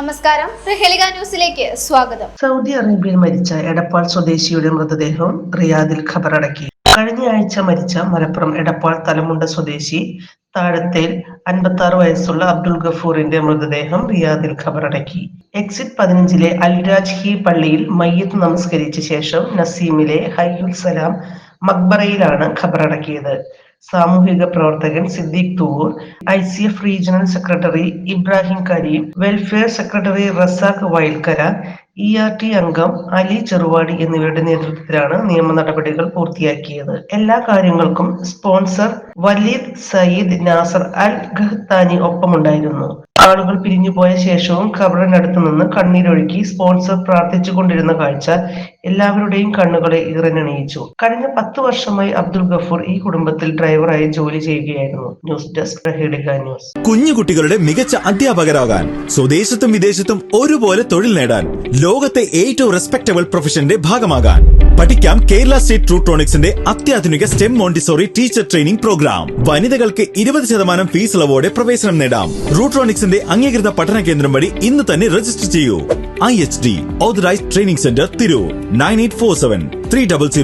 നമസ്കാരം. ന്യൂസിലേക്ക് സ്വാഗതം. സൗദി അറേബ്യയിൽ മരിച്ച എടപ്പാൾ സ്വദേശിയുടെ മൃതദേഹം റിയാദിൽ ഖബറടക്കി. കഴിഞ്ഞ ആഴ്ച മരിച്ച മലപ്പുറം എടപ്പാൾ തലമുണ്ട സ്വദേശി താഴത്തേൽ അൻപത്തി ആറ് വയസ്സുള്ള അബ്ദുൽ ഗഫൂറിന്റെ മൃതദേഹം റിയാദിൽ ഖബറടക്കി. എക്സിറ്റ് പതിനഞ്ചിലെ അൽരാജ് ഹി പള്ളിയിൽ മയ്യത്ത് നമസ്കരിച്ച ശേഷം നസീമിലെ ഹൈയുൽ സലാം മക്ബറയിലാണ് ഖബറടക്കിയത്. സാമൂഹിക പ്രവർത്തകൻ Siddique Thoor I C F regional secretary Ibrahim Karim welfare secretary Razak Vayalkara E R T അംഗം അലി ചെറുവാടി എന്നിവരുടെ നേതൃത്വത്തിലാണ് നിയമ നടപടികൾ പൂർത്തിയാക്കിയത്. എല്ലാ കാര്യങ്ങൾക്കും sponsor Waleed Sayyid Nasser Al Qahtani ഒപ്പമുണ്ടായിരുന്നു. ആളുകൾ പിരിഞ്ഞുപോയ ശേഷവും ഖബറിനടുത്ത് നിന്ന് കണ്ണീരൊഴുക്കി സ്പോൺസർ പ്രാർത്ഥിച്ചു കൊണ്ടിരുന്ന കാഴ്ച എല്ലാവരുടെയും കണ്ണുകളെ ഇറനണിയിച്ചു കഴിഞ്ഞ പത്ത് വർഷമായി അബ്ദുൾ ഗഫൂർ ഈ കുടുംബത്തിൽ ഡ്രൈവറായി ജോലി ചെയ്യുകയായിരുന്നു. ന്യൂസ് ഡെസ്ക് പ്രഹേഡിക ന്യൂസ്. കുഞ്ഞു കുട്ടികളുടെ മികച്ച അധ്യാപകരാകാൻ സ്വദേശത്തും വിദേശത്തും ഒരുപോലെ തൊഴിൽ നേടാൻ ലോകത്തെ ഏറ്റവും റെസ്പെക്ടബിൾ പ്രൊഫഷന്റെ ഭാഗമാകാൻ. പഠിക്കാം കേരള സ്റ്റേറ്റ് ട്രൂട്രോണിക്സിന്റെ അത്യാധുനിക STEM Montessori teacher training programme. വനിതകൾക്ക് ഇരുപത് ശതമാനം ഫീസ് ഇളവോടെ പ്രവേശനം നേടാം. റൂട്രോണിക്സിന്റെ അംഗീകൃത പഠന കേന്ദ്രം വഴി ഇന്ന് തന്നെ രജിസ്റ്റർ ചെയ്യൂ. I H D authorised training centre Tirur. Nine eight four seven three double